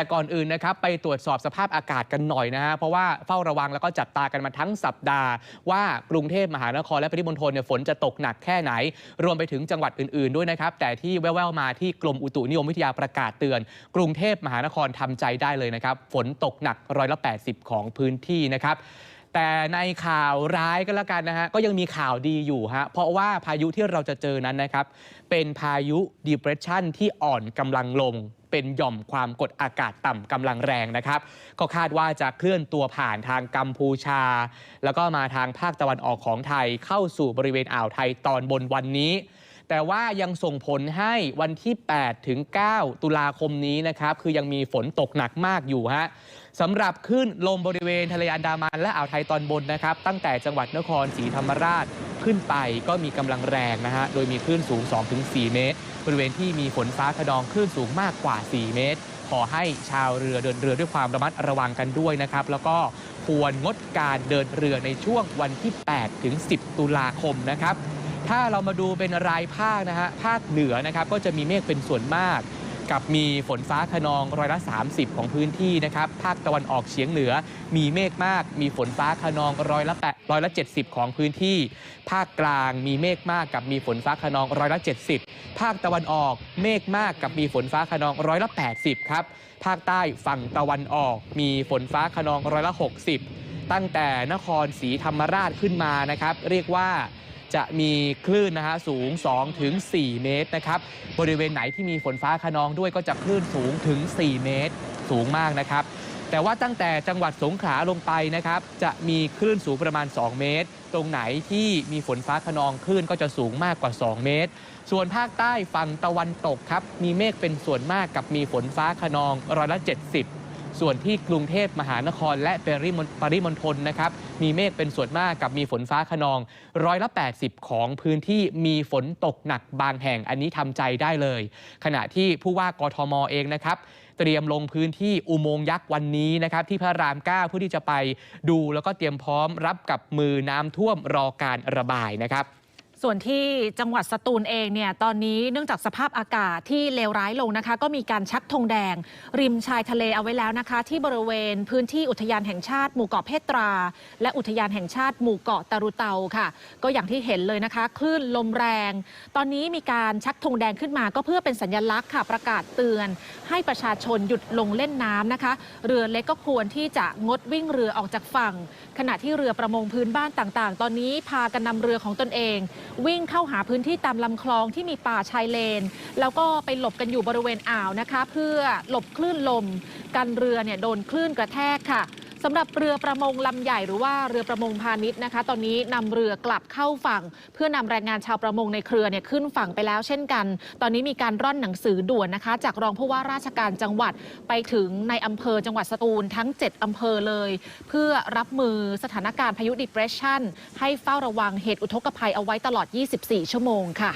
แต่ก่อนอื่นนะครับไปตรวจสอบสภาพอากาศกันหน่อยนะฮะเพราะว่าเฝ้าระวังแล้วก็จับตากันมาทั้งสัปดาห์ ว่ากรุงเทพมหานครและปริมณฑลเนี่ยฝนจะตกหนักแค่ไหน รวมไปถึงจังหวัดอื่นๆด้วยนะครับแต่ที่แว่วๆมาที่กรมอุตุนิยมวิทยาประกาศเตือน กรุงเทพมหานครทำใจได้เลยนะครับฝนตกหนักร้อยละ80 ของพื้นที่นะครับแต่ในข่าวร้ายก็แล้วกันนะฮะก็ยังมีข่าวดีอยู่ฮะเพราะว่าพายุที่เราจะเจอนั้นนะครับ เป็นพายุ depression ที่อ่อนกำลังลง เป็นหย่อมความกดอากาศต่ำกำลังแรงนะครับ ก็คาดว่าจะเคลื่อนตัวผ่านทางกัมพูชา แล้วก็มาทางภาคตะวันออกของไทยเข้าสู่บริเวณอ่าวไทยตอนบนวันนี้ แต่ว่ายังส่งผลให้วันที่ 8 ถึง 9 ตุลาคมนี้นะครับ คือยังมีฝนตกหนักมากอยู่ฮะสำหรับคลื่นลมบริเวณทะเลอันดามันและอ่าวไทยตอนบนนะครับ ตั้งแต่จังหวัดนครศรีธรรมราชขึ้นไปก็มีกำลังแรงนะฮะ โดยมีคลื่นสูง 2-4 เมตร บริเวณที่มีฝนฟ้าขนองคลื่นสูงมากกว่า 4 เมตร ขอให้ชาวเรือเดินเรือด้วยความระมัดระวังกันด้วยนะครับ แล้วก็ควรงดการเดินเรือในช่วงวันที่ 8 ถึง 10 ตุลาคมนะครับ ถ้าเรามาดูเป็นรายภาคนะฮะภาคเหนือนะครับก็จะมีเมฆเป็นส่วนมาก กับมีฝนฟ้าขนองร้อยละ 30 ของพื้นที่นะครับภาคตะวันออกเฉียงเหนือ มีเมฆมาก มีฝนฟ้าขนองร้อยละแปดร้อยละ70 ของพื้นที่ ภาคกลางมีเมฆมากกับมีฝนฟ้าขนองร้อยละ70 ภาคตะวันออกเมฆมากกับมีฝนฟ้าขนองร้อยละ80ครับภาคใต้ฝั่งตะวันออก มีฝนฟ้าขนองร้อยละ60 ตั้งแต่นครศรีธรรมราชขึ้นมานะครับ เรียกว่า จะมีคลื่นนะฮะสูง2ถึง4เมตรนะครับ บริเวณไหนที่มีฝนฟ้าขนองด้วยก็จะคลื่นสูงถึง 4 เมตร สูงมากนะครับ แต่ว่าตั้งแต่จังหวัดสงขลาลงไปนะครับ จะมีคลื่นสูงประมาณ 2 เมตร ตรงไหนที่มีฝนฟ้าขนองคลื่นก็จะสูงมากกว่า 2 เมตร ส่วนภาคใต้ฝั่งตะวันตกครับ มีเมฆเป็นส่วนมากกับมีฝนฟ้าขนองร้อยละ 70 ส่วนที่กรุงเทพมหานคร และปริมณปริมณฑลนะครับมีเมฆเป็นส่วนมากกับมีฝนฟ้าขนองร้อยละ 80 ของพื้นที่มีฝนตกหนักบางแห่งอันนี้ทำใจได้เลย ขณะที่ผู้ว่ากทมเองนะครับเตรียมลงพื้นที่อุโมงยักษ์วันนี้นะครับที่พระราม 9 เพื่อที่จะไปดูแล้วก็เตรียมพร้อมรับกับมือน้ำท่วมรอการระบายนะครับ ส่วนที่จังหวัดสตูลเองเนี่ยตอนนี้เนื่องจากสภาพอากาศที่เลวร้ายลงนะคะ ก็มีการชักธงแดง ริมชายทะเลเอาไว้แล้วนะคะ ที่บริเวณพื้นที่อุทยานแห่งชาติหมู่เกาะเพตรา และอุทยานแห่งชาติหมู่เกาะตารุเตาค่ะ ก็อย่างที่เห็นเลยนะคะ คลื่นลมแรง ตอนนี้มีการชักธงแดงขึ้นมา ก็เพื่อเป็นสัญลักษณ์ค่ะประกาศเตือน ให้ประชาชนหยุดลงเล่นน้ำนะคะ เรือเล็กก็ควรที่จะงดวิ่งเรือออกจากฝั่ง ขณะที่เรือประมงพื้นบ้านต่างๆ ตอนนี้พากันนำเรือของตนเอง วิ่งเข้าหาพื้นที่ตามลำคลองที่มีป่าชายเลน แล้วก็ไปหลบกันอยู่บริเวณอ่าวนะคะ เพื่อหลบคลื่นลม กันเรือเนี่ยโดนคลื่นกระแทกค่ะ สำหรับเรือประมงลำใหญ่หรือว่าเรือประมงพาณิชย์นะคะ ตอนนี้นำเรือกลับเข้าฝั่ง เพื่อนำแรงงานชาวประมงในเครือเนี่ยขึ้นฝั่งไปแล้วเช่นกัน ตอนนี้มีการร่อนหนังสือด่วนนะคะ จากรองผู้ว่าราชการจังหวัดไปถึงในอำเภอจังหวัดสตูลทั้ง 7อำเภอเลย เพื่อรับมือสถานการณ์พายุ depression ให้เฝ้าระวังเหตุอุทกภัยเอาไว้ตลอด 24 ชั่วโมงค่ะ